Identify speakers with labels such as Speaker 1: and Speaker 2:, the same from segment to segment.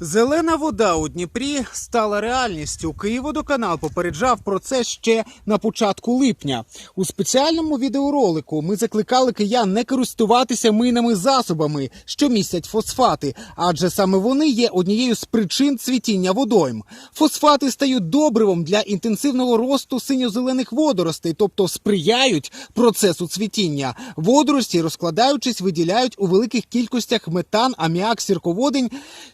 Speaker 1: Зелена вода у Дніпрі стала реальністю. Київводоканал попереджав про це ще на початку липня. У спеціальному відеоролику ми закликали киян не користуватися мийними засобами, що містять фосфати, адже саме вони є однією з причин цвітіння водойм. Фосфати стають добривом для інтенсивного росту синьо-зелених водоростей, тобто сприяють процесу цвітіння. Водорості, розкладаючись, виділяють у великих кількостях метан, аміак, сірководень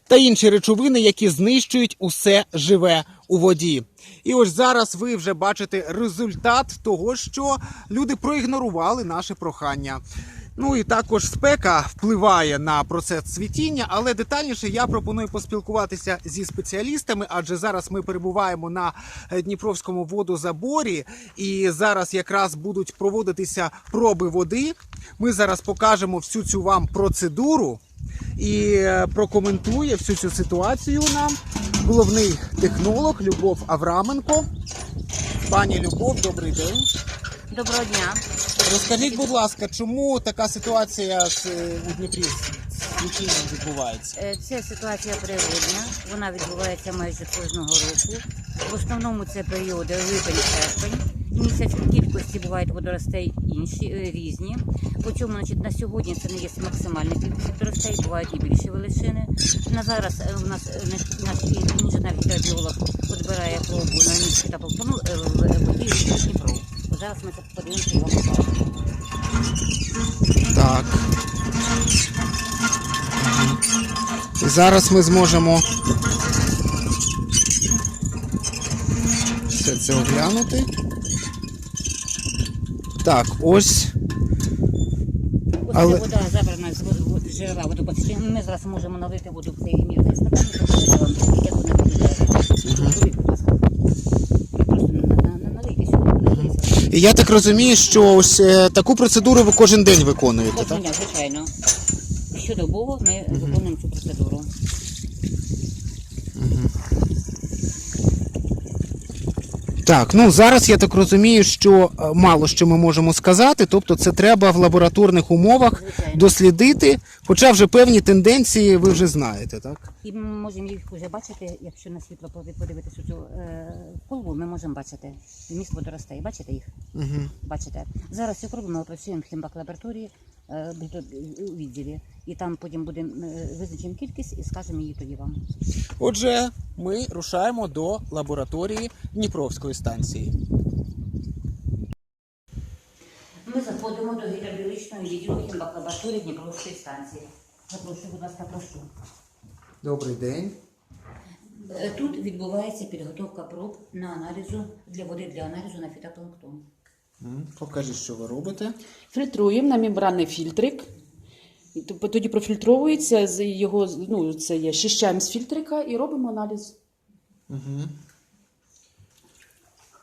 Speaker 1: та інші речовини, які знищують усе живе у воді. І ось зараз ви вже бачите результат того, що люди проігнорували наше прохання. Ну і також спека впливає на процес цвітіння, але детальніше я пропоную поспілкуватися зі спеціалістами, адже зараз ми перебуваємо на е, Дніпровському водозаборі, і зараз якраз будуть проводитися проби води. Ми зараз покажемо всю цю вам процедуру і е, прокоментує всю цю ситуацію нам головний технолог Любов Авраменко. Пані Любов, добрий день.
Speaker 2: Доброго дня.
Speaker 1: Розкажіть, будь ласка, чому така ситуація з, е, у Дніпрі з відбувається?
Speaker 2: Е, Це ситуація природня. Вона відбувається майже кожного року. В основному це періоди липень-серпень. Місяць кількості бувають водоростей інші е, різні. По чому значить, на сьогодні це не є максимальна кількість водоростей, бувають і більші величини. На зараз е, у нас е, наш- інженер гідробіолог підбирає пробу на місці та полтону е, в Дніпро. Зараз ми це подивимося вам.
Speaker 1: Так. І зараз ми зможемо все це оглянути. Так, ось.
Speaker 2: Оце
Speaker 1: Але-
Speaker 2: вода забрана з джерела водопостачання. Ми зараз можемо налити воду в цей мірний стакан і показати вам, як вона.
Speaker 1: І я так розумію, що ось е, таку процедуру ви кожен день виконуєте, так?
Speaker 2: Кожного дня, звичайно. Щодобово ми виконуємо цю процедуру.
Speaker 1: Так, ну зараз я так розумію, що е, мало що ми можемо сказати, тобто це треба в лабораторних умовах
Speaker 2: Звичайно.
Speaker 1: дослідити, хоча вже певні тенденції ви вже знаєте, так?
Speaker 2: І ми можемо їх вже бачити, якщо на світло поди- подивитися цю е, колбу, ми можемо бачити вміст водоростей. Бачите їх?
Speaker 1: Угу.
Speaker 2: Бачите, зараз цю пробу ми опрацюємо в хімбак лабораторії у відділі, і там потім будемо е, визначимо кількість і скажемо її тоді вам.
Speaker 1: Отже, ми рушаємо до лабораторії Дніпровської станції.
Speaker 2: Ми заходимо до гідробіологічного відділу лабораторії Дніпровської станції. Запрошую, будь ласка, прошу.
Speaker 1: Добрий день.
Speaker 2: Е, Тут відбувається підготовка проб на аналізу для води для аналізу на фітопланктон.
Speaker 1: М, Покажіть, що ви робите.
Speaker 3: Фільтруємо на мембранний фільтрик. Тоді профільтровується з його, ну, це є, щищаємо з фільтрика і робимо аналіз.
Speaker 1: Угу.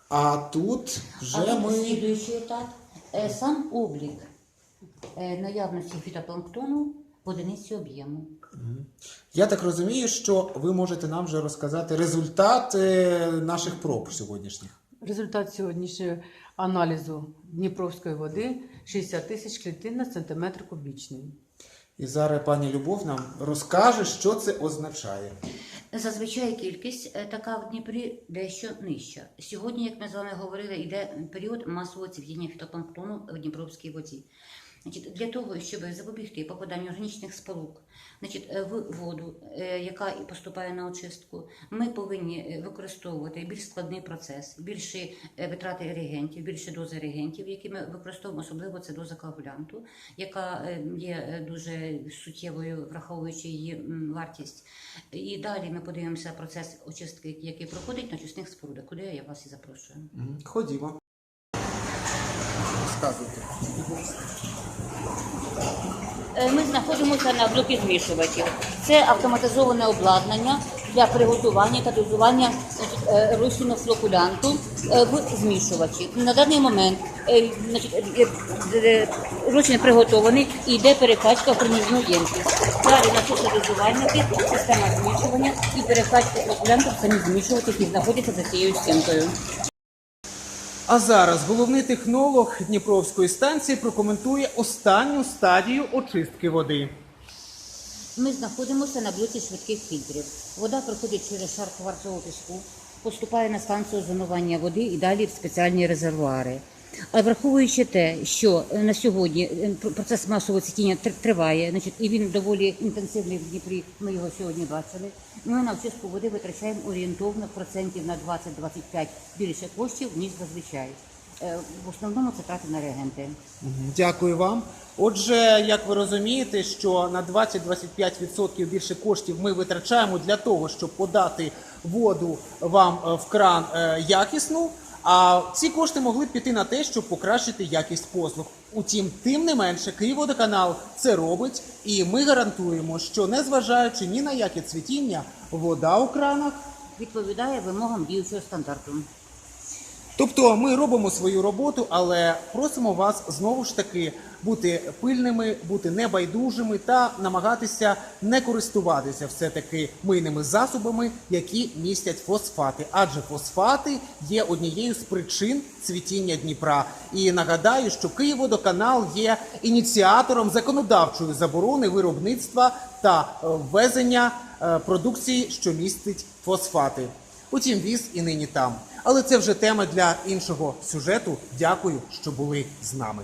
Speaker 1: А тут вже
Speaker 2: а
Speaker 1: ми.
Speaker 2: слідуючий етап е, сам облік е, наявності фітопланктону в одиниці об'єму.
Speaker 1: Я так розумію, що ви можете нам вже розказати результат е, наших проб сьогоднішніх.
Speaker 3: Результат сьогоднішнього аналізу Дніпровської води 60 тисяч клітин на сантиметр кубічний.
Speaker 1: І зараз пані Любов нам розкаже, що це означає.
Speaker 2: Зазвичай кількість е, така в Дніпрі дещо нижча. Сьогодні, як ми з вами говорили, йде період масового цвітіння фітопланктону в Дніпровській воді. Значить, для того, щоб запобігти попаданню органічних сполук значить, е, в воду, е, яка і поступає на очистку, ми повинні е, використовувати більш складний процес, більші витрати реагентів, більше дози реагентів, які ми використовуємо, особливо це доза коагулянту, яка є дуже суттєвою, враховуючи її вартість. І далі ми подивимося процес очистки, який проходить на очисних спорудах, куди я вас і запрошую.
Speaker 1: Ходімо. Розказуйте.
Speaker 2: Е, Ми знаходимося на блокі змішувачів. Це автоматизоване обладнання для приготування та дозування значить, е, розчину флокулянту е, в змішувачі. На даний момент розчин приготований і йде перекачка в проміжну ємкість. Далі на дозувальники, система змішування і перекачка флокулянту в самі змішувачі, які знаходяться за цією стінкою.
Speaker 1: А зараз головний технолог Дніпровської станції прокоментує останню стадію очистки води.
Speaker 2: Ми знаходимося на блоці швидких фільтрів. Вода проходить через шар кварцового піску, поступає на станцію зонування води і далі в спеціальні резервуари. А враховуючи те, що е, на сьогодні е, процес масового цвітіння триває, значить, і він доволі інтенсивний в Дніпрі, ми його сьогодні бачили. Ми на очистку води витрачаємо орієнтовно процентів на 20-25 більше коштів, ніж зазвичай. Е, В основному це трати на реагенти.
Speaker 1: Дякую вам. Отже, як ви розумієте, що на 20-25% більше коштів ми витрачаємо для того, щоб подати воду вам е, в кран е, якісну. А ці кошти могли б піти на те, щоб покращити якість послуг. Утім, тим не менше, Київводоканал це робить, і ми гарантуємо, що незважаючи ні на яке цвітіння, вода у кранах
Speaker 2: Відповідає вимогам діючого стандарту.
Speaker 1: Тобто ми робимо свою роботу, але просимо вас знову ж таки бути пильними, бути небайдужими та намагатися не користуватися все-таки мийними засобами, які містять фосфати. Адже фосфати є однією з причин цвітіння Дніпра. І нагадаю, що Київводоканал є ініціатором законодавчої заборони виробництва та ввезення е, продукції, що містить фосфати. Утім, віз і нині там. Але це вже тема для іншого сюжету. Дякую, що були з нами.